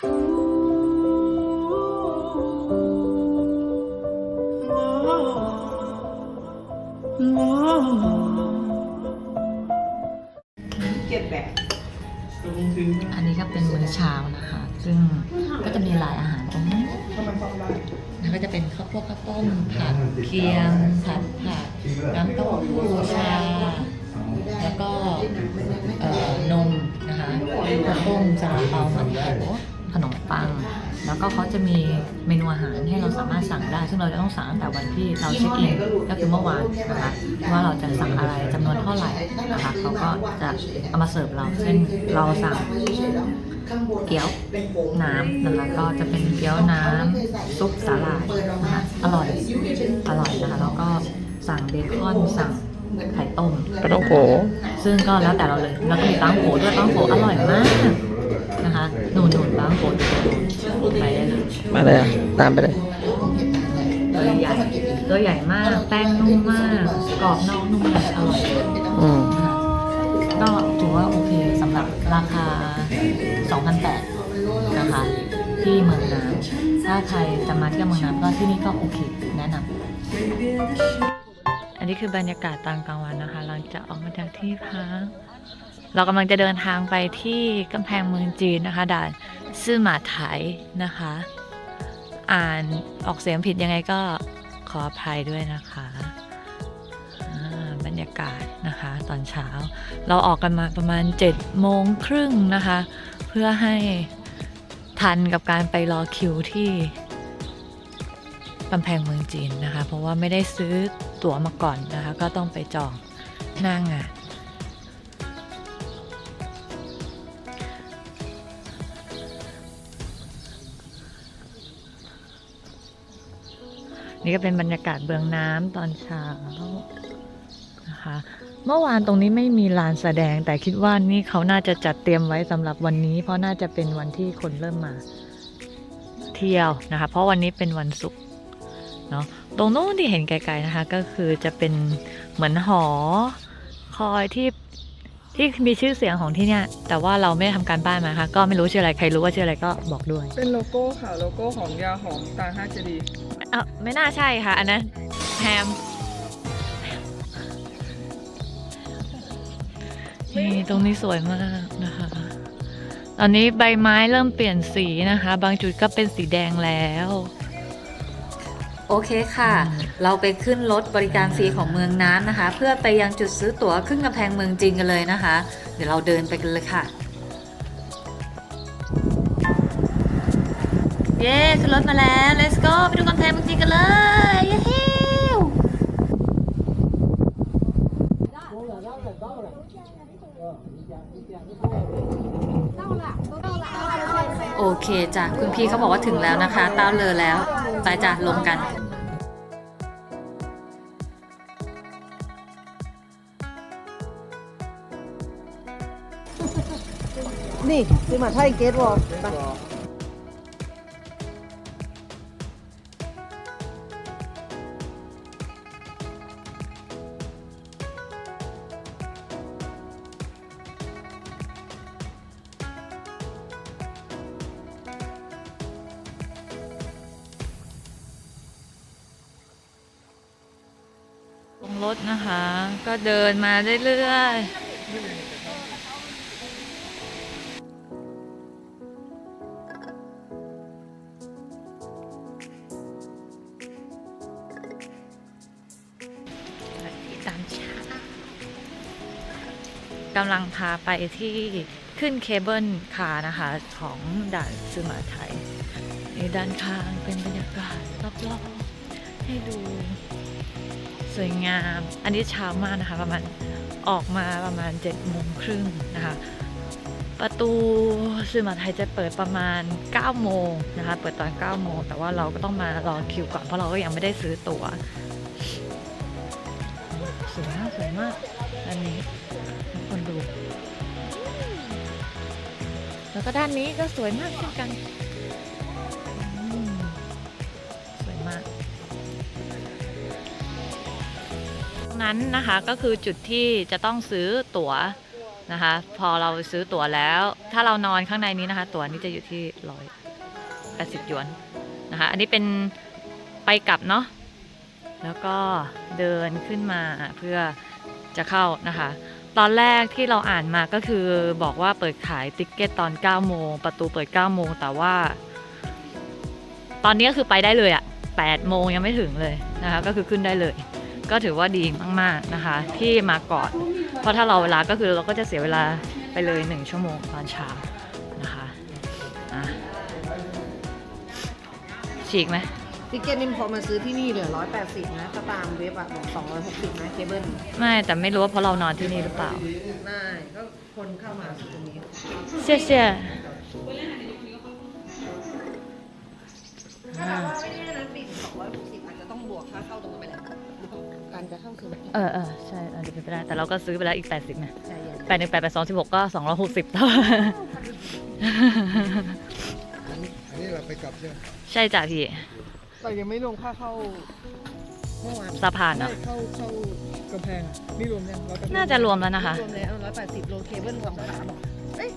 เก็บแบบอันนี้ก็เป็นมื้อเช้านะคะ ซึ่งก็จะมีหลายอาหารตรงนี้แล้วก็จะเป็นข้าวโพวกข้าวต้มผัดเคียงผัดผักน้ำเต้าหู้ชา แล้วก็นมนะคะข้าวต้มซาลาเปาหมันโถ ขนมปัง แล้วก็เขาจะมีเมนูอาหารให้เราสามารถสั่งได้ ซึ่งเราจะต้องสั่งตั้งแต่วันที่เราเช็คอินก็คือเมื่อวานนะคะว่าเราจะสั่งอะไรจำนวนเท่าไหร่นะคะเขาก็จะเอามาเสิร์ฟเราเช่นเราสั่งเกี๊ยวน้ำนะคะก็จะเป็นเกี๊ยวน้ำซุปสาหร่ายนะคะอร่อยอร่อยนะคะแล้วก็สั่งเบคอนสั่งไข่ต้มปลาต้องโกซึ่งก็แล้วแต่เราเลยแล้วก็มีตั้งโผด้วยตั้งโผอร่อยมาก นะคะหนูหนูตั้งโผไปได้เลยมาเลยอะตามไปเลยตัวใหญ่ตัวใหญ่มาก แป้งนุ่มมาก กรอบนอกนุ่มในอร่อยอืมนะคะก็ถือว่าโอเคสำหรับราคา 2,800นะคะ ที่เมืองน้ำถ้าใครจะมาเที่ยวเมืองน้ำก็ที่นี่ก็โอเค แนะนำอันนี้คือบรรยากาศตอนกลางวันนะคะหลังจากออกมาจากที่พัก เรากำลังจะเดินทางไปที่กำแพงเมืองจีนนะคะด่านซื่อหมาไถนะคะ อ่านออกเสียงผิดยังไงก็ขออภัยด้วยนะคะอ่าบรรยากาศนะคะตอนเช้า เราออกกันมาประมาณ7จ็ดโมงครึ่งนะคะ เพื่อให้ทันกับการไปรอคิวที่กำแพงเมืองจีนนะคะ เพราะว่าไม่ได้ซื้อตั๋วมาก่อนนะคะ ก็ต้องไปจองหน้างาน นี่ก็เป็นบรรยากาศเบื้องน้ำตอนเช้านะคะเมื่อวานตรงนี้ไม่มีลานแสดง แต่คิดว่านี่เขาน่าจะจัดเตรียมไว้สำหรับวันนี้ เพราะน่าจะเป็นวันที่คนเริ่มมา เที่ยวนะคะ เพราะวันนี้เป็นวันศุกร์เนาะตรงโน้นที่เห็นไกลๆนะคะ ก็คือจะเป็นเหมือนหอ คอยที่ที่มีชื่อเสียงของที่เนี่ยแต่ว่าเราไม่ได้ทำการบ้านมาค่ะ ก็ไม่รู้ชื่ออะไรใครรู้ว่าชื่ออะไรก็บอกด้วย เป็นโลโก้ค่ะ โลโก้ของยาหอมตาห้าเจดีย์ เออไม่น่าใช่ค่ะ อันนั้นแฮมนี่ตรงนี้สวยมากนะคะ ตอนนี้ใบไม้เริ่มเปลี่ยนสีนะคะ บางจุดก็เป็นสีแดงแล้วโอเคค่ะ เราไปขึ้นรถบริการฟรีของเมืองน้ำนะคะ เพื่อไปยังจุดซื้อตั๋วขึ้นกำแพงเมืองจีนกันเลยนะคะ เดี๋ยวเราเดินไปกันเลยค่ะ เย้ขึ้นรถมาแล้ว let's go ไปดูกำแพงเมืองจีนกันเลยเย้โอเคจ้ะคุณพี่เขาบอกว่าถึงแล้วนะคะเต้าเลอแล้ว ไปจ้ะลงกันนี่ซื้อมาไทยเกตวอล รถนะคะ ก็เดินมาเรื่อยๆตามชากำลังพาไปที่ขึ้นเคเบิลคาร์นะคะ ของด่านสุมาไทยในด้านข้างเป็นบรรยากาศรอบๆให้ดู สวยงาม อันนี้เช้ามากนะคะ ประมาณออกมาประมาณ7จ็ดโมงครึ่งนะคะ ประตูสื่อมาไทยจะเปิดประมาณ9โมงนะคะ เปิดตอน9โมงแต่ว่าเราก็ต้องมารอคิวก่อนเพราะเราก็ยังไม่ได้ซื้อตั๋วสวยมากสวยมาก อันนี้ทุกคนดู แล้วก็ด้านนี้ก็สวยมากเช่นกัน นั้นนะคะก็คือจุดที่จะต้องซื้อตั๋วนะคะ พอเราซื้อตั๋วแล้ว ถ้าเรานอนข้างในนี้นะคะ ตั๋วนี้จะอยู่ที่ร้อยแปดสิบหยวนนะคะ อันนี้เป็นไปกลับเนาะแล้วก็เดินขึ้นมาเพื่อจะเข้านะคะ ตอนแรกที่เราอ่านมาก็คือบอกว่าเปิดขายติ๊กเก็ตตอน9โมงประตูเปิด9โมงแต่ว่า ตอนนี้ก็คือไปได้เลยอะ8โมงยังไม่ถึงเลยนะคะ ก็คือขึ้นได้เลย ก็ถือว่าดีมากๆนะคะ ที่มาก่อน เพราะถ้าเราเวลาก็คือเราก็จะเสียเวลาไปเลย 1 ชั่วโมงตอนเช้านะคะอะฉีกไหมติเก็ตนี่พอมาซื้อที่นี่เหลือร้อยแปดสิบนะถ้าตามเว็บอะบอกสองร้อยหกสิบนะเคเบิลไม่แต่ไม่รู้ว่าเพราะเรานอนที่นี่หรือเปล่าได้ก็คนเข้ามาซื้อตรงนี้เชี่ยเชี่ยถ้าถามว่าไม่ได้นั้นปิดสองร้อยหกสิบอาจจะต้องบวกค่าเข้าตรงนั้นไปแล้ว การจะเข้าซื้อเออเออใช่อาจจะเป็นไปได้แต่เราก็ซื้อไปแล้วอีก 80นะใช่ยังแปดหนึ่งแปดแปดสองสิบหกก็สองร้อยหกสิบเท่า อันนี้เราไปกลับใช่ไหมใช่จ้ะพี่แต่ยังไม่รวมค่าเข้าเมื่อวานสะพานไม่เนาะ เข้าเข้ากำแพงอะนี่รวมยังร้อยแปดสิบน่าจะรวมแล้วนะคะ รวมแล้วร้อยแปดสิบโลเคเบิลสองขาบอกเอ้ย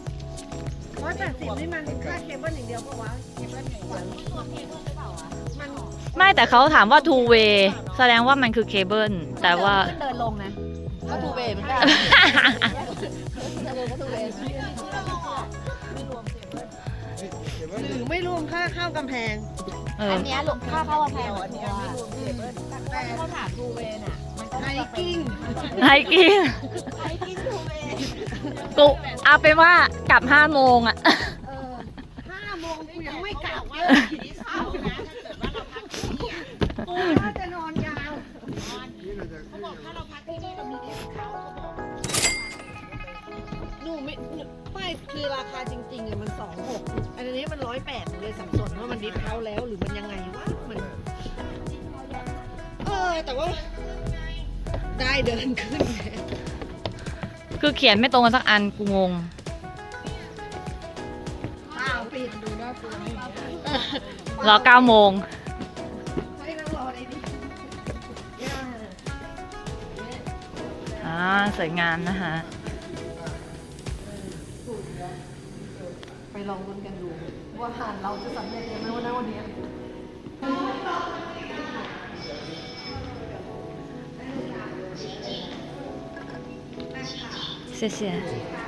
ร้อยแปดสิบนี่มันค่าเคเบิลอย่างเดียวปะวะเคเบิลอย่างเดียวมัน ไม่แต่เขาถามว่า two way แสดงว่ามันคือเคเบิลแต่ว่าขึ้นเดินลงนะก็ทูเวย์เหมือนกันก็ทูเวย์เห็นไหมหรือไม่รวมค่าเข้ากำแพง เอออันเนี้ยรวมค่าเข้ากำแพงอันนี้ไม่รวมเคเบิลแต่เขาถามทูเวย์น่ะมันก็ไฮกิ้งไฮกิ้งไฮกิ้งทูเวย์กูเอาเป็นว่ากลับห้าโมงอะเออห้าโมงกูยังไม่กลับเลยเข้านะถ้าเกิดว่าเราพักที่นี่อะกูว่าจะนอนยาวนี่เราจะเขาบอกถ้าเราพักที่นี่เรามีดิสเขาเขาบอกหนูไม่หนูไม่คือราคาจริงๆอะมันสองหกอันนี้มันร้อยแปดเลยสับสนว่ามันดิสเขาแล้วหรือมันยังไงวะมัน เออแต่ว่า ได้เดินขึ้นไงคือเขียนไม่ตรงกันสักอันกูงง อ้าวปิดดูน่ากลัวนี่รอเก้าโมง ให้นั่งรอได้ดิอ่าสวยงามนะคะไปลองลุ้นกันดู ว่าหารเราจะสำเร็จไหมวันนั้นวันนี้谢谢。เ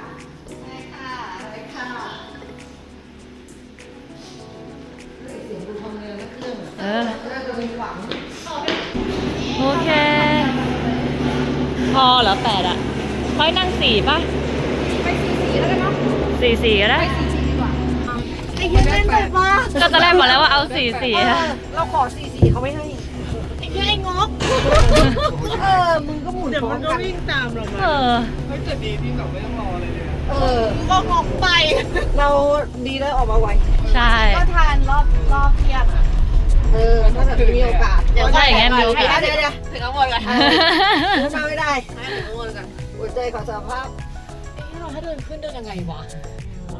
ค่อยนั่งสี่ป่ะไปสีสีแล้วกันเนาะสี่สี่ก็ได้สีสีดีกว่าไอ้เหี้ยเล่นแบบว่าก็ตอนแรกบอกแล้วว่าเอาสี่สี่เออะอเราขอสีสีเขาไม่ให้ ไอ้เหี้ยไอ้งอกเออ มึงก็หมุนเดี๋ยวพร้อมัมนก็กันวิ่งตามเรามาเออเฮ้ยแต่ดีที่แบบไม่ต้องรออะไรเลยอะเออ ก็งอกไป เราดีแล้วออกมาไว ใช่ ก็ทานรอบรอบเที่ยงอะเออ ถ้าแบบมีโอกาสใช่อย่างงั้นมีโอกาส เดี๋ยวเดี๋ยวถึงข้างบนก่อนเออมาไม่ได้ ให้ถึงข้างบนกัน หัวใจขอสารภาพเราถ้าเดินขึ้นเดินยังไงวะ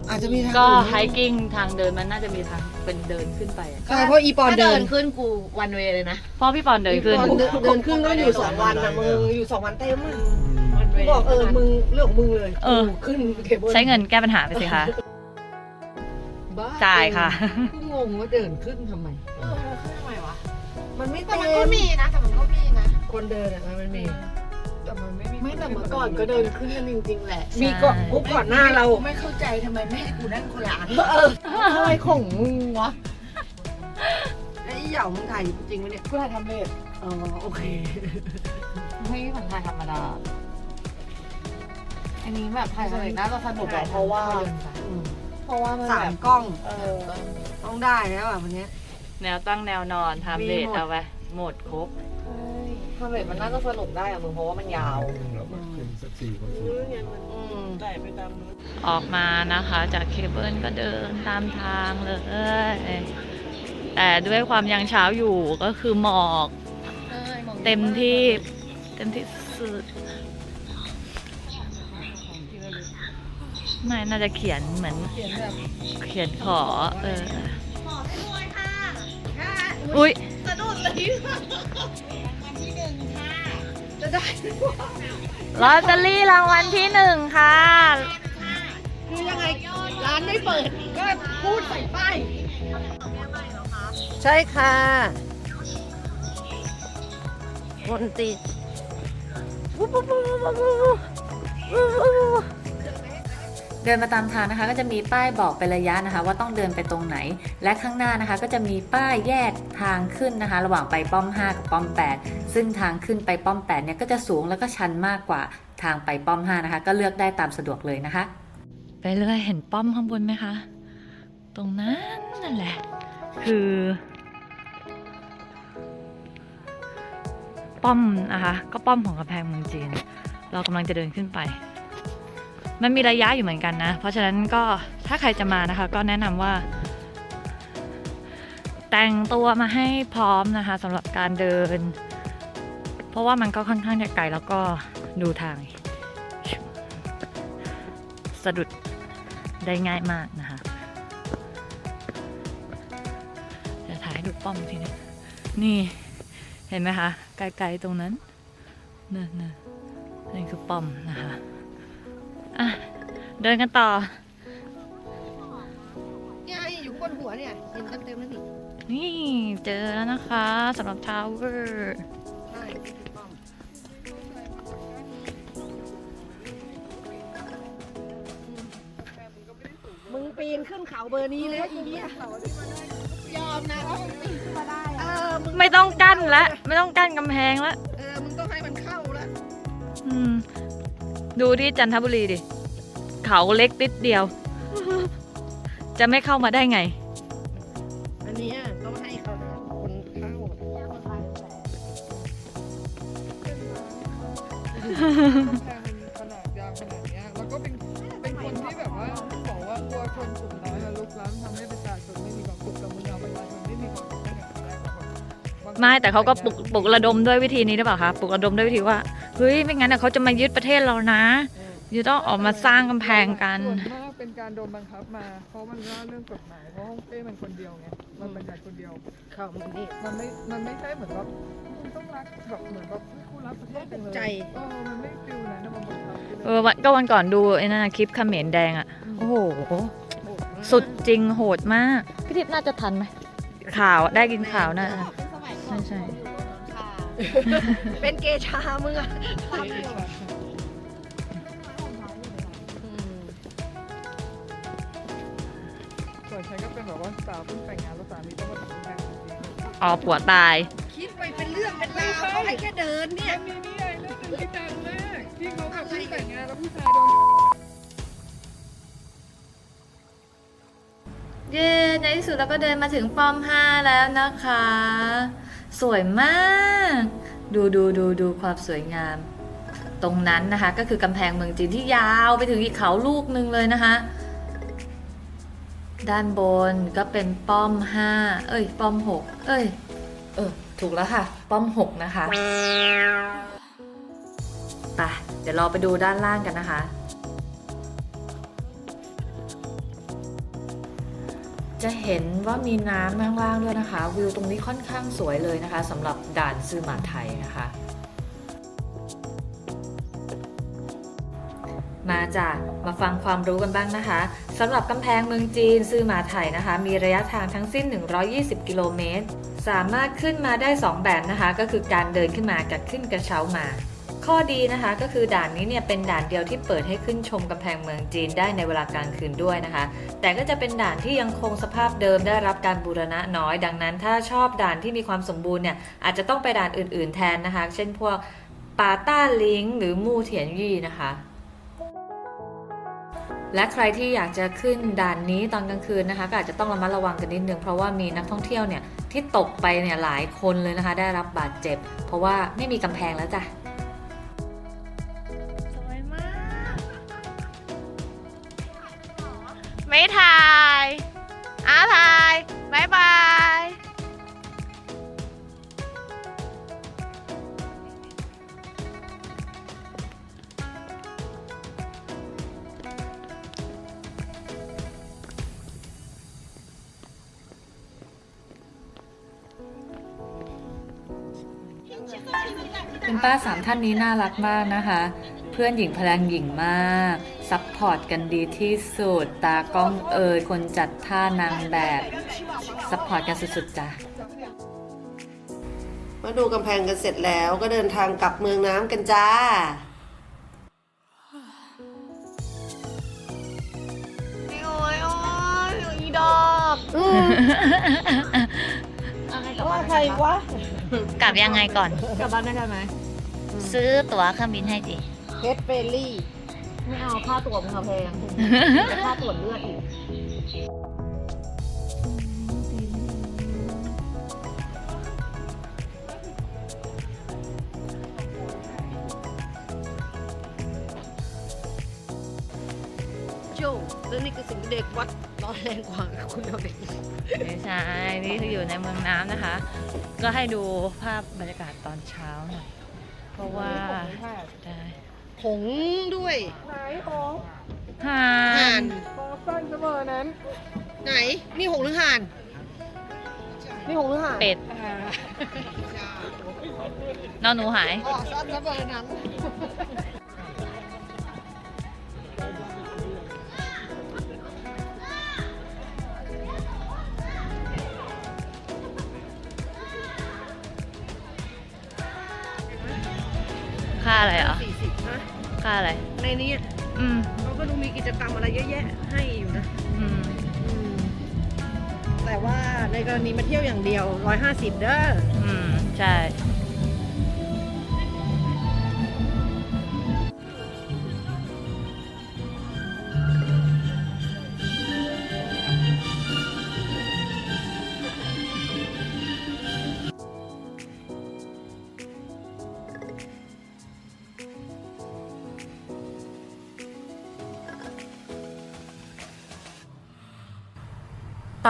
อาจจะมีทางก็อื่นไฮกิ้งทางเดินมันน่าจะมีทางเป็นเดินขึ้นไปอะใช่เพราะอีปอนถ้าเดิเดินนขึ้นกูวันเวเลยนะเพราะพี่ปอนเดินขึ้นอีปอนเดินเดินขึ้นต้องอยู่สองวันนะมึงอยู่สองวันเต็มอะวันเวกูบอกเออมึงเรื่องของมึงเลยเออ กูขึ้นเคเบิลใช้เงินแก้ปัญหาไปสิคะ บ้าจ่ายค่ะ กูงงว่าเดินขึ้นทำไม เออเราขึ้นทำไมวะมันไม่แต่เต็มันก็มมีนะแต่มันก็มีนะคนเดินอะมันมีแต่มันไม่มี ไม่แต่เมื่อก่อนก็เดินขึ้นกันจริงๆแหละมีก่อนกุ๊กก่อนหน้าเรา ไม่เข้าใจทำไมไม่ให้กูนั่งคนละอันเอออะไรของมึงวะไอ้เหย่ามึงถ่ายจริงไหมเนี่ยกูถ่ายทำเลทอ๋อโอเคไม่ของถ่ายธรรมดา อันนี้แบบถ่ายทำเลทน่าจะสนุกอะเพราะว่า เพราะว่ามันสาแบมบกล้องเออต้องได้แล้วแบบวันเนี้ย แนวตั้งแนวนอนทำเลมีทหมด เอาไปหมดครบ ทำเลทมันน่าจะสนุกได้อะมึงเพราะว่ามันยาวเราแบบเป็น สักสี่คนอืมได้ไปตามนู้นออกมานะคะจากเคเบิลก็เดินตามทางเลย แต่ด้วยความยังเช้าอยู่ก็คือหมอกเต็มที่เต็มที่สุดไม่น่าจะเขียนเหมือนเขียนแบบเขียนขอเอออุ้ยจะได้ ลอตเตอรี่รางวัลที่หนึ่งค่ะ คือยังไงร้านไม่เปิดก็พูดใส่ป้ายใช่ค่ะมนตรี เดินมาตามทางนะคะ ก็จะมีป้ายบอกเป็นระยะนะคะ ว่าต้องเดินไปตรงไหน และข้างหน้านะคะ ก็จะมีป้ายแยกทางขึ้นนะคะ ระหว่างไปป้อม 5 กับป้อม 8 ซึ่งทางขึ้นไปป้อม 8 เนี่ยก็จะสูงแล้วก็ชันมากกว่าทางไปป้อม 5 นะคะ ก็เลือกได้ตามสะดวกเลยนะคะ ไปเลยเห็นป้อมข้างบนไหมคะ ตรงนั้นนั่นแหละ คือ ป้อมนะคะ ก็ป้อมของกำแพงเมืองจีน เรากำลังจะเดินขึ้นไป มันมีระยะอยู่เหมือนกันนะ เพราะฉะนั้นก็ถ้าใครจะมานะคะ ก็แนะนำว่า แต่งตัวมาให้พร้อมนะคะสำหรับการเดิน เพราะว่ามันก็ค่อนข้างจะไกลแล้วก็ดูทาง สะดุดได้ง่ายมากนะคะเดี๋ยวถ่ายดูป้อมทีนึงนี่เห็นไหมคะไกลๆตรงนั้นนั่นน่ะนี่คือป้อมนะคะ อะเดินกันต่อ เนี่ยอยู่บนหัวเนี่ยเห็นเต็มๆแล้วนี่นี่เจอแล้วนะคะสำหรับทาวเวอร์ใช่มึงปีนขึ้นเขาเบอร์นี้แล้วอีเนี่ยยอมนะว่ามึงปีนขึ้นมาได้เออมึงไม่ต้องกั้นละ ไม่ต้องกั้นกำแพงละ ดูที่จันทบุรีดิ เขาเล็กติดเดียว จะไม่เข้ามาได้ไง อันเนี้ยต้องให้เขาคนเข้าแพงมันขนาดยาวขนาดเนี้ยแล้วก็เป็นเป็นคนที่แบบว่าบอกว่ากลัวคนกลุ่มน้อยมาลุกล้ำทำให้ประชาชนไม่มีความสุขแต่มึงเอาประชาชนไม่มีความสุขได้ไงได้แบบว่าไม่แต่เขาก็ปลุกปลุกระดมด้วยวิธีนี้หรือเปล่าคะปลุกระดมด้วยวิธีว่า เฮ้ยไม่งั้นเดี๋ยวเขาจะมายึดประเทศเรานะจะต้องออกมาสร้างกำแพงกันส่วนมากเป็นการโดนบังคับมา เพราะมันว่าเรื่องกฎหมายเพราะฮ่องเต้มันคนเดียวไงมันบัญญัติคนเดียวเข้ามึงนี่มันไม่มันไม่ใช่เหมือนว่าคุณต้องรักแบบเหมือนแบบคู่รักประเทศกันเลยใจเออมันไม่ฟิลนั้นนะมันบังคับไปเลยเออวันก็วันก่อนดูไอ้นั่นนะคลิปเขมรแดงอะ่ะโอ้โหสุดจริงโหดมาก พี่ทิพย์น่าจะทันไหมข่าวได้กินข่าวนะใช่ใช่ เป็นเกชามึงอะอืมส่วนฉันก็เป็นแบบว่าสาวเพิ่งแต่งงานแล้วสามีต้องมาตัดแต่งจริงอ๋อผัวตาย คิดไปเป็นเรื่องเป็นราวเขาให้แค่เดินเนี่ยมันมีนี่ไงเรื่องหนึงที่ดังมากที่เขาแบบเพิ่งแต่งงานแล้วผู้ชายโดน เย้ในที่สุดเราก็เดินมาถึงป้อม 5 แล้วนะคะ สวยมาก ดูดูดูดูความสวยงาม ตรงนั้นนะคะ ก็คือกำแพงเมืองจีนที่ยาวไปถึงอีกเขาลูกหนึ่งเลยนะคะ ด้านบนก็เป็นป้อม5เอ้ย ป้อม6เอ้ย เออ ถูกแล้วค่ะ ป้อม6นะคะไปเดี๋ยวเราไปดูด้านล่างกันนะคะ จะเห็นว่ามีน้ำข้างล่างด้วยนะคะ วิวตรงนี้ค่อนข้างสวยเลยนะคะสำหรับด่านซื่อหมาไทยนะคะ มาจ้ะมาฟังความรู้กันบ้างนะคะสำหรับกำแพงเมืองจีนซื่อหมาไทยนะคะ มีระยะทางทั้งสิ้น 120 กิโลเมตร สามารถขึ้นมาได้ 2 แบบนะคะ ก็คือการเดินขึ้นมากับขึ้นกระเช้ามา ข้อดีนะคะก็คือด่านนี้เนี่ยเป็นด่านเดียวที่เปิดให้ขึ้นชมกำแพงเมืองจีนได้ในเวลากลางคืนด้วยนะคะ แต่ก็จะเป็นด่านที่ยังคงสภาพเดิมได้รับการบูรณะน้อย ดังนั้นถ้าชอบด่านที่มีความสมบูรณ์เนี่ยอาจจะต้องไปด่านอื่น ๆแทนนะคะ เช่นพวกปาต้าลิงหรือมูเถียนยี่นะคะและใครที่อยากจะขึ้นด่านนี้ตอนกลางคืนนะคะ ก็อาจจะต้องระมัดระวังกันนิดนึงเพราะว่ามีนักท่องเที่ยวเนี่ยที่ตกไปเนี่ยหลายคนเลยนะคะ ได้รับบาดเจ็บ เพราะว่าไม่มีกำแพงแล้วจ้ะ ไม่ถ่ายอ้าถ่ายบายบายคุณป้าสามท่านนี้น่ารักมากนะคะ เพื่อนหญิงพลังหญิงมาก ซัพพอร์ตกันดีที่สุด ตากล้องเอ่ยคนจัดท่านางแบบซัพพอร์ตกันสุดๆจ้ะมาดูกำแพงกันเสร็จแล้วก็เดินทางกลับเมืองน้ำกันจ้าโอ้ยโอ้ยอีดอกว่าใครวะกลับยังไงก่อน กลับบ้านได้กันไหมซื้อตั๋วเครื่องบินให้ดิเพชรเฟรลี่ ไม่เอาค่าตั๋วมึงแพงค่าตรวจเลือดอีกโจแล้วนี่คือสิ่งที่เด็กวัดร้อนแรงกว่าคุณเอาเด็กไม่ใช่นี่คืออยู่ในเมืองน้ำนะคะ ก็ให้ดูภาพบรรยากาศตอนเช้าหน่อย เพราะว่าได้ผ งด้วยห่าห่านนสั้นเสมอนั้น ไหน นี่หงหรือห่าน นี่หงหรือห่านเป็ดนอนหนูหายอ๋อสั้นเสมอนั้น ค่าอะไรเหรอสี่สิบนะ ค่าอะไร ในนี้อืมเขาก็ดูมีกิจกรรมอะไรเยอะแยะให้อยู่นะอืมอืมแต่ว่าในกรณีมาเที่ยวอย่างเดียว 150 เด้อ อืม ใช่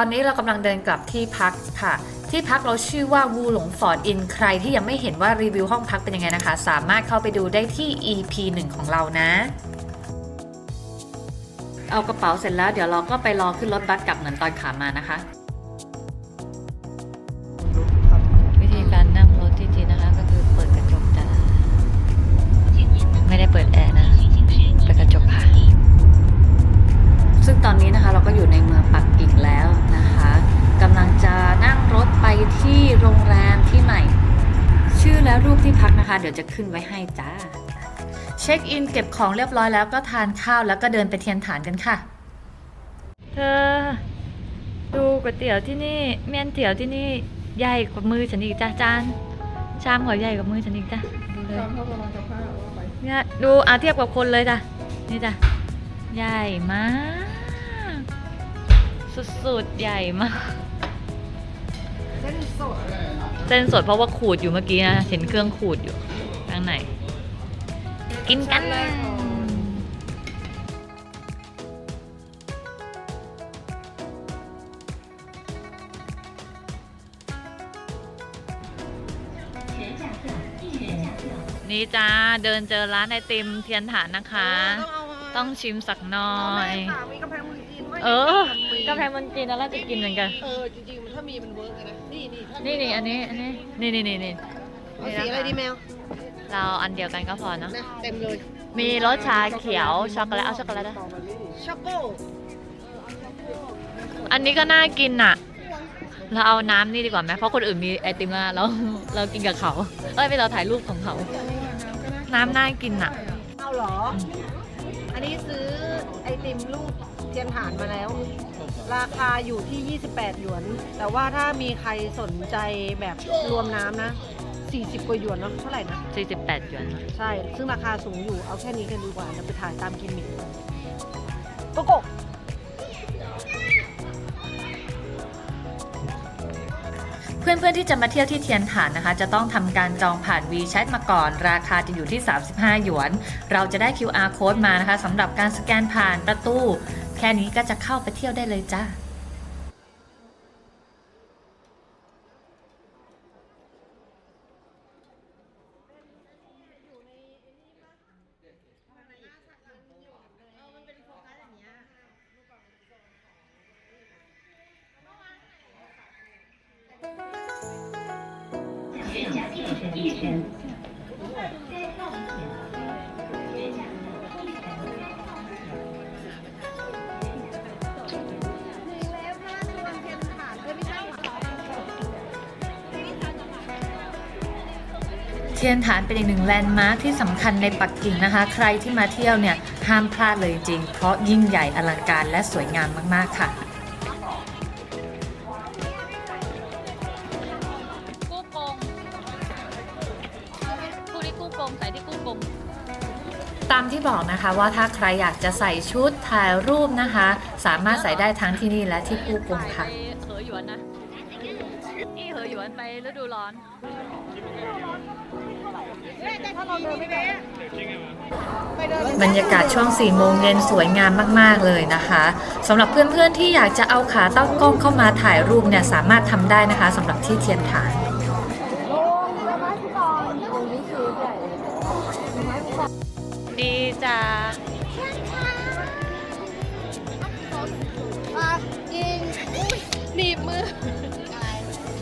อนนี้เรากำลังเดินกลับที่พักค่ะ ที่พักเราชื่อว่าวูหลงฟอร์ดอินใครที่ยังไม่เห็นว่ารีวิวห้องพักเป็นยังไงนะคะ สามารถเข้าไปดูได้ที่ EP 1 ของเรานะ เอากระเป๋าเสร็จแล้วเดี๋ยวเราก็ไปรอขึ้นรถบัสกลับเหมือนตอนขามานะคะ ดี๋ยวจะขึ้นไว้ให้จ้า เช็คอินเก็บของเรียบร้อยแล้วก็ทานข้าวแล้วก็เดินไปเทียนฐานกันค่ะ เธอ ดูก๋วยเตี๋ยวที่นี่เมี่ยนเตี๋ยวที่นี่ใหญ่กว่ามือฉันอีกจ้าจานชามหัวใหญ่กว่ามือฉันอีกจ้ะดูเลยตามเท่าประมาณกับผ้าว่าไปเนี่ยดูอาเทียบกับคนเลยจ้ะนี่จ้ะใหญ่มาก สุดๆใหญ่มากเส้นสดเส้นสดเพราะว่าขูดอยู่เมื่อกี้นะเห็นเครื่องขูดอยู่ ข้างใน กินกันนี่จ้าเดินเจอร้านไอติมเทียนฐานนะคะ ต้องชิมสักหน่อย มีกำแพงเมืองจีนด้วยเออกาแฟมันจีนแล้วเราจะกินเหมือนกัน เออจริงๆมันถ้ามีมันเวิร์กเลยนะ นี่นี่ถ้านี่นี่อันนี้อันนี้นี่นี่นี่นี่เอาสีอะไรดีแมว เราอันเดียวกันก็พอเนาะนะเต็มเลยมีรสชาเขียวช็อกโกแลตเอาช็อกโกแลตนะช็อกโก้อันนี้ก็น่ากินอะ เราเอาน้ำนี่ดีกว่าไหมเพราะคนอื่นมีไอติมแล้วเราเรากินกับเขาเอ้ยไปเราถ่ายรูปของเขา น้ำน่ากินอะ เอาเหรอ อันนี้ซื้อไอติมลูกเทียนฐานมาแล้ว ราคาอยู่ที่ 28 หยวน แต่ว่าถ้ามีใครสนใจแบบรวมน้ำนะ 40กว่าหยวนเนาะเท่าไหร่นะ48หยวนนะใช่ ซึ่งราคาสูงอยู่เอาแค่นี้กันดีกว่าจะไปถ่ายตามกิมมิคโกโก้เพื่อนๆที่จะมาเที่ยวที่เทียนฐานนะคะ จะต้องทำการจองผ่าน WeChat มาก่อน ราคาจะอยู่ที่ 35 หยวน เราจะได้ QR code มานะคะสำหรับการสแกนผ่านประตู แค่นี้ก็จะเข้าไปเที่ยวได้เลยจ้า เทียนฐานเป็นอีกหนึ่งแลนด์มาร์คที่สำคัญในปักกิ่งนะคะ ใครที่มาเที่ยวเนี่ยห้ามพลาดเลยจริง เพราะยิ่งใหญ่อลังการและสวยงามมากๆค่ะ กู้กงคู่นี้กู้กงใส่ที่กู้กง ตามที่บอกนะคะว่าถ้าใครอยากจะใส่ชุดถ่ายรูปนะคะ สามารถใส่ได้ทั้งที่นี่และที่กู้กงค่ะ ไปเหอหยวนนะนี่เหอหยวนไปฤดูร้อน บรรยากาศช่วง4โมงเย็นสวยงามมาก ๆ เลยนะคะสำหรับเพื่อนๆที่อยากจะเอาขาตั้งกล้องเข้ามาถ่ายรูปเนี่ยสามารถทำได้นะคะสำหรับที่เทียนฐานดีจ้าหนีบมือ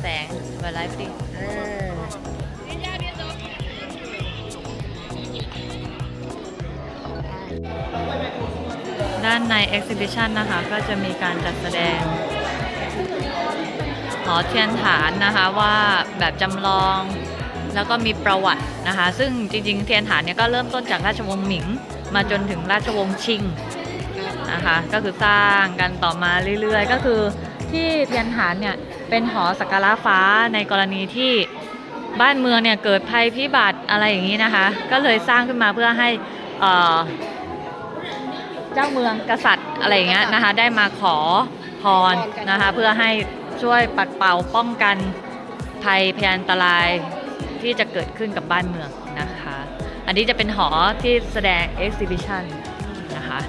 แสงเวลาพอดีด้ ใน exhibition นะคะ ก็จะมีการจัดแสดงหอเทียนฐานนะคะว่าแบบจำลองแล้วก็มีประวัตินะคะ ซึ่งจริงๆ เทียนฐานเนี่ยก็เริ่มต้นจากราชวงศ์หมิง มาจนถึงราชวงศ์ชิงนะคะก็คือสร้างกันต่อมาเรื่อยๆ ก็คือที่เทียนฐานเนี่ยเป็นหอสักการะฟ้าในกรณีที่บ้านเมืองเนี่ยเกิดภัยพิบัติอะไรอย่างนี้นะคะ ก็เลยสร้างขึ้นมาเพื่อให้ เจ้าเมืองกษัตริย์อะไรอย่างเงี้ยนะคะ ได้มาขอพรนะคะ เพื่อให้ช่วยปัดเป่าป้องกันภัยพยานตรายที่จะเกิดขึ้นกับบ้านเมืองนะคะ อันนี้จะเป็นหอที่แสดง exhibition นะคะ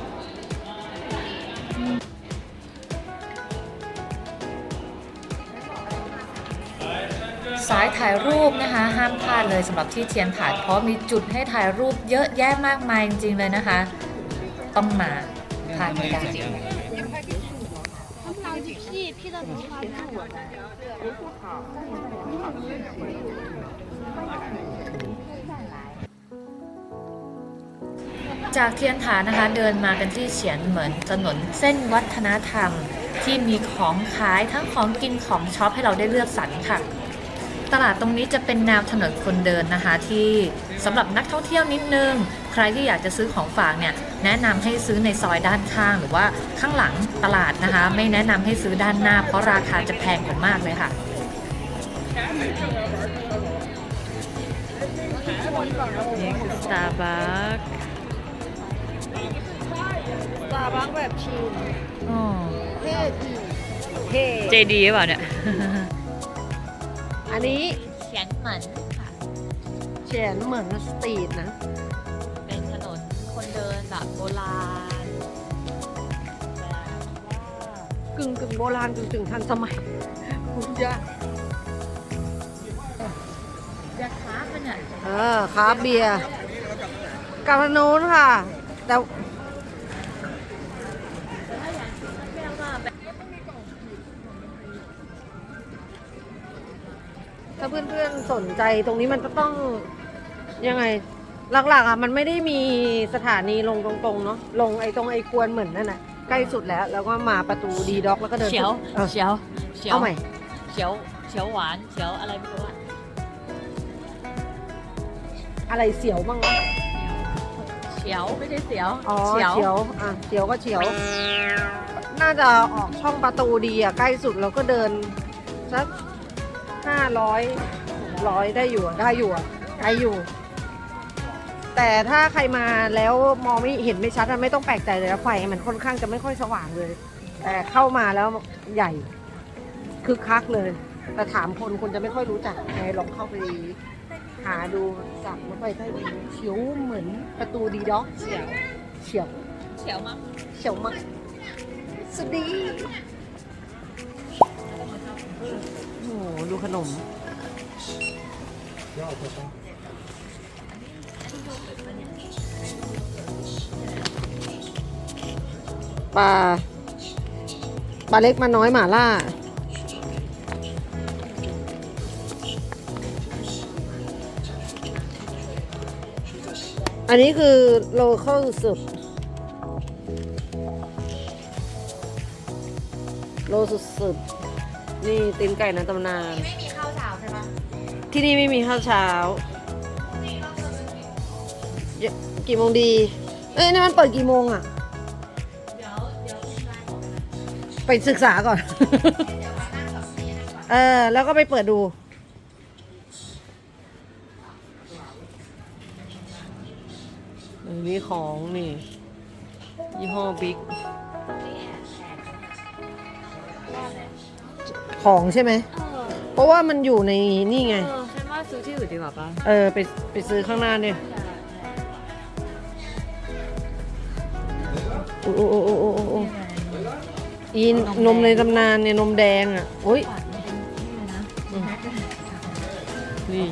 สายถ่ายรูปนะคะ ห้ามพลาดเลยสำหรับที่เทียนฐานเพราะมีจุดให้ถ่ายรูปเยอะแยะมากมายจริงๆเลยนะคะ ต้องมาพลาดไม่ได้จากเทียนฐานนะคะเดินมากันที่เฉียนเหมือนถนนเส้นวัฒนธรรมที่มีของขายทั้งของกินของช็อปให้เราได้เลือกสรรค่ะ ตลาดตรงนี้จะเป็นแนวถนนคนเดินนะคะที่สำหรับนักท่องเที่ยวนิดนึง ใครที่อยากจะซื้อของฝากเนี่ย แนะนำให้ซื้อในซอยด้านข้าง หรือว่าข้างหลังตลาดนะคะ ไม่แนะนำให้ซื้อด้านหน้า เพราะราคาจะแพงกว่ามากเลยค่ะนี่คือ Starbucks สตาร์บัคแบบชิลอ๋อเท่ดีเท่ JD หรือเปล่าเนี่ย อันนี้เขียนเหมือนค่ะเขียนเหมือนสตรีทนะเป็นถนน คนเดินแบบโบราณกึ่งกึ่งโบราณกึ่งกึ่งทันสมัยคุณจะจะค้าเป็นอะเออคาเบียร์กับทางนู้นค่ะ แต่ถ้าเพื่อนๆสนใจตรงนี้มันจะต้องยังไง หลักๆอะมันไม่ได้มีสถานีลงตรงๆเนาะลงไอ้ตรงไอ้กวนเหมือนนั่นน่ะใกล้สุดแล้ว แล้วก็มาประตูดีด็อกแล้วก็เดินเขียวเออเขียวเขียวเอาใหม่เขียวเขียวหวานเขียวอะไรไม่รู้อะอะไรเสียวบ้างวะเขียวไม่ใช่เสียวอ๋อเฉียวอะเฉียวก็เฉียว น่าจะออกช่องประตูดีอะใกล้สุดเราก็เดินสักห้าร้อยร้อยได้อยู่อะได้อยู่อะไกลอยู่ แต่ถ้าใครมาแล้วมองไม่เห็นไม่ชัดไม่ต้องแปลกใจเลยนะไฟมันค่อนข้างจะไม่ค่อยสว่างเลย แต่เข้ามาแล้วใหญ่คึกคักเลย แต่ถามคนคนจะไม่ค่อยรู้จักไงลองเข้าไปหาดูจากรถไฟใต้ดินเฉียวเหมือนประตูดีด็อกเฉียวเฉียวเขียวมั้งเฉียวมากสวัสดีโอ้ดูขนมป ลาปลาเล็กมาน้อยหมาล่า อันนี้คือโลเคอลสุด โลสุดๆนี่ตีนไก่ในตำนานไม่มีข้าวเช้าใช่ปะที่นี่ไม่มีข้าวเช้าเย กี่โมงดี เอ้ยนี่มันเปิดกี่โมงอะไปศึกษาก่อน เออ แล้วก็ไปเปิดดู นี่ของนี่ ยี่ห้อบิ๊ก ของใช่ไหม เพราะว่ามันอยู่ในนี่ไง เออฉันว่าซื้อที่อื่นดีกว่าป่ะ เออ ไปไปซื้อข้างหน้าเนี่ย โอ้โอ้โอ้โอ้โอ้โอ้อีนนมในตำนานเนี่ยนมแดงอะโอ้ยนี่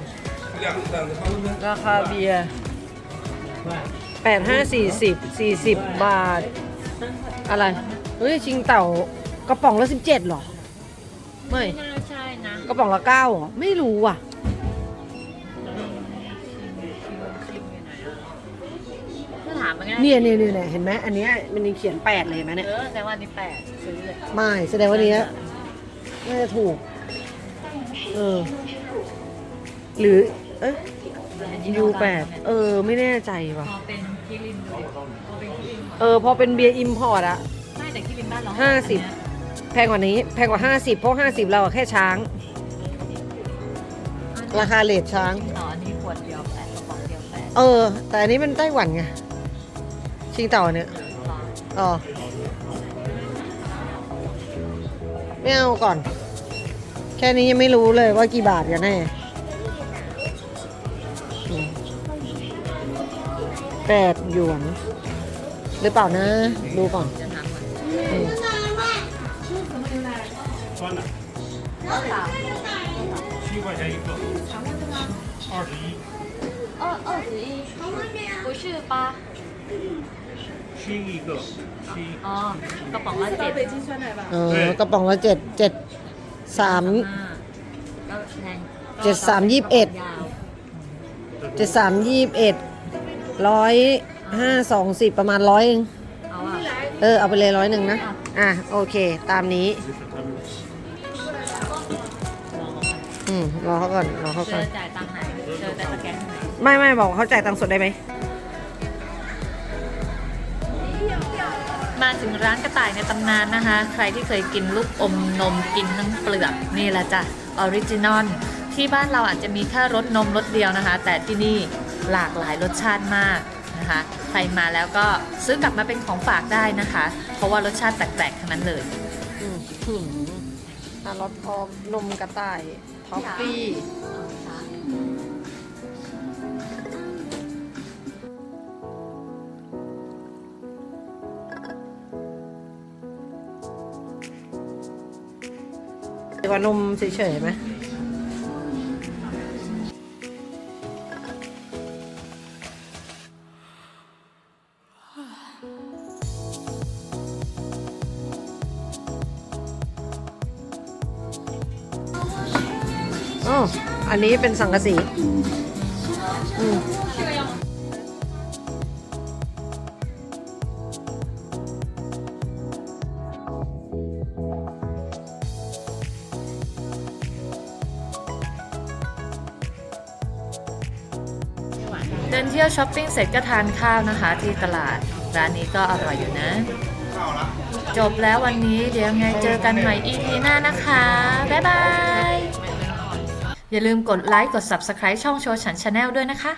ราคาเบียร์แปดห้าสี่สิบสี่สิบบาท อะไร เฮ้ย ชิงเต่ากระป๋องละสิบเจ็ดหรอ ไม่ กระป๋องละเก้าหรอ ไม่รู้อะ เนี่ยเนี่ยเนี่ยเนี่ยเห็นไหมอันเนี้ยมันยังเขียนแปดเลยเห็นไหมเนี่ย เออแต่ว่านี่แปดซื้อเลยไม่แสดงว่านี้น่าจะถูก เออ หรือ เอ๊ะยูแปดเออ ไม่แน่ใจว่ะ พอเป็นคิรินดูดิพอเป็นคิรินเออ พอเป็นเบียร์อิมพอร์ตอะไม่แต่คิรินบ้านเราห้าสิบ แพงกว่านี้ แพงกว่าห้าสิบเพราะห้าสิบเราอะแค่ช้าง ราคาเลทช้างอ๋ออันนี้ขวดเดียวแปดกระป๋องเดียวแปดเออ แต่อันนี้มันไต้หวันไง ชิงเต่าเนี่ย อ๋อไม่เอาก่อน แค่นี้ยังไม่รู้เลยว่ากี่บาทกันแน่อืมแปดหยวน หรือเปล่านะ ดูก่อน จะทำมัน อืม 七块钱一个，二十一，二二十一不是八 ชิอีกกระป๋องละเจ็ดที่ชั้นไหนบ้างเออกระป๋องละเจ็ดเจ็ดสามเจ็ดสามยี่สิบเอ็ดเจ็ดสามยี่สิบเอ็ดร้อยห้าสองสิบประมาณร้อยเองเออเอาไปเลยร้อยหนึ่งนะ อะ โอเค ตามนี้ อืมรอเขาก่อนรอเขาก่ออน จ่ายตังไหนเจอแต่สแกนไหนไม่ไม่บอกเขาจ่ายตังค์สดได้ไหม มาถึงร้านกระต่ายในตำนานนะคะ ใครที่เคยกินลูกอมนมกินทั้งเปลือกนี่แหละจ้ะออริจินอลที่บ้านเราอาจจะมีแค่รสนมรสเดียวนะคะ แต่ที่นี่หลากหลายรสชาติมากนะคะ ใครมาแล้วก็ซื้อกลับมาเป็นของฝากได้นะคะ เพราะว่ารสชาติแปลกๆทั้งนั้นเลยอืมหืมอะรสพร้อมนมกระต่ายท็อฟฟี่ กว่านมเฉยๆไหมอ๋ออันนี้เป็นสังกะสี อืม ช้อปปิ้งเสร็จก็ทานข้าวนะคะ ที่ตลาดร้านนี้ก็อร่อยอยู่นะ จบแล้ววันนี้เดี๋ยวไงเจอกันใหม่ EP หน้านะคะ บ๊ายบาย อย่าลืมกดไลค์กด Subscribe ช่องโชว์ฉันชาแนลด้วยนะคะ